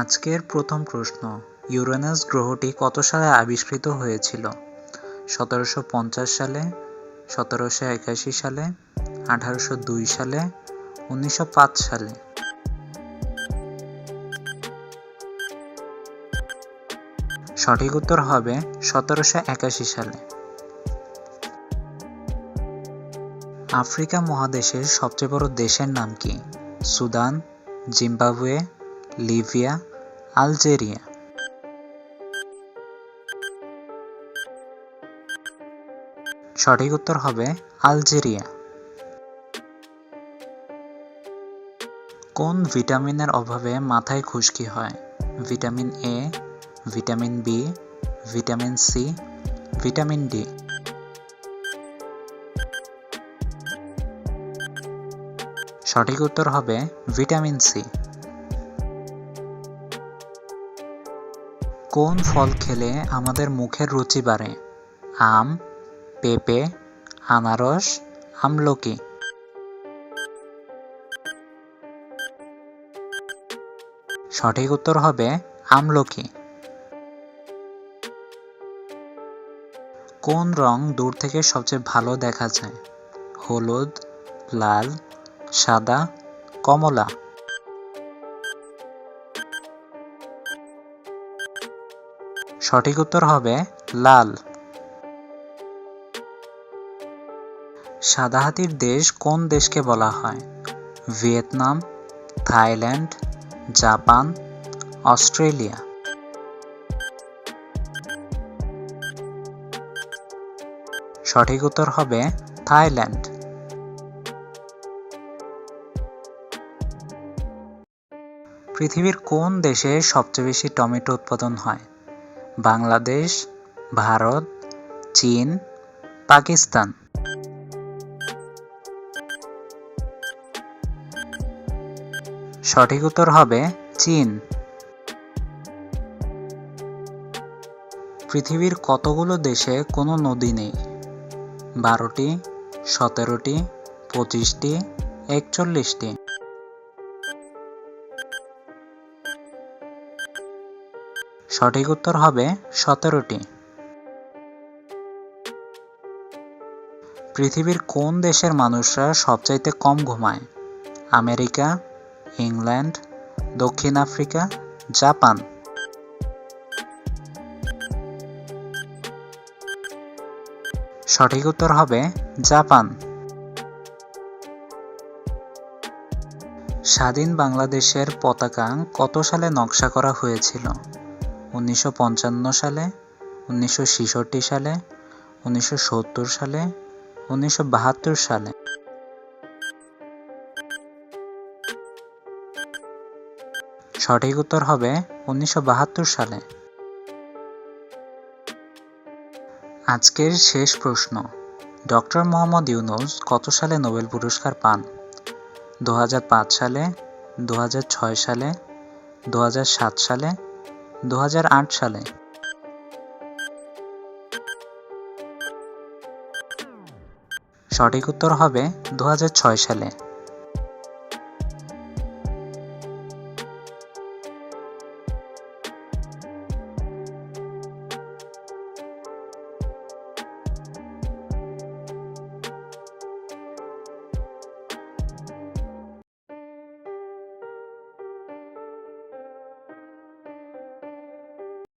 আজকের প্রথম প্রশ্ন, ইউরেনাস গ্রহটি কত সালে আবিষ্কৃত হয়েছিল? সতেরোশো পঞ্চাশ সালে, সতেরোশো একাশি সালে, আঠারোশো দুই সালে, উনিশশো পাঁচ সালে। সঠিক উত্তর হবে সতেরোশো একাশি সালে। আফ্রিকা মহাদেশের সবচেয়ে বড় দেশের নাম কি? Sudan, Zimbabwe Libya Algeria. সঠিক উত্তর হবে আলজেরিয়া। কোন ভিটামিনের অভাবে মাথায় খুশকি হয়? Vitamin A vitamin B vitamin C vitamin D সঠিক উত্তর হবে ভিটামিন সি কোন ফল খেলে আমাদের মুখের রুচি বাড়ে? আম, পেঁপে, আনারস, আমলকি। সঠিক উত্তর হবে আমলকি। কোন রং দূর থেকে সবচেয়ে ভালো দেখা যায়? হলুদ, লাল, সাদা, কমলা। সঠিক উত্তর হবে লাল। সাদা হাতির দেশ কোন দেশকে বলা হয়? Vietnam, Thailand, Japan, Australia. সঠিক উত্তর হবে থাইল্যান্ড। পৃথিবীর কোন দেশে সবচেয়ে বেশি টমেটো উৎপাদন হয়? বাংলাদেশ, ভারত, চীন, পাকিস্তান। সঠিক উত্তর হবে চীন। পৃথিবীর কতগুলো দেশে কোনো নদী নেই? বারোটি, সতেরোটি, পঁচিশটি, একচল্লিশটি। সঠিক উত্তর হবে সতেরোটি। পৃথিবীর কোন দেশের মানুষরা সবচাইতে কম ঘুমায়? আমেরিকা, ইংল্যান্ড, দক্ষিণ আফ্রিকা, জাপান। সঠিক উত্তর হবে জাপান। স্বাধীন বাংলাদেশের পতাকা কত সালে নকশা করা হয়েছিল? উনিশশো পঞ্চান্ন সালে, উনিশশো ছেষট্টি সালে, উনিশশো সত্তর সালে, উনিশশো বাহাত্তর সালে। সঠিক উত্তর হবে উনিশশো বাহাত্তর সালে। আজকের শেষ প্রশ্ন, ডক্টর মোহাম্মদ ইউনুস কত সালে নোবেল পুরস্কার পান? দু হাজার পাঁচ সালে, দু হাজার ছয় সালে, দু হাজার সাত সালে দু হাজার আট সালে। সঠিক উত্তর হবে দু হাজার ছয় সালে।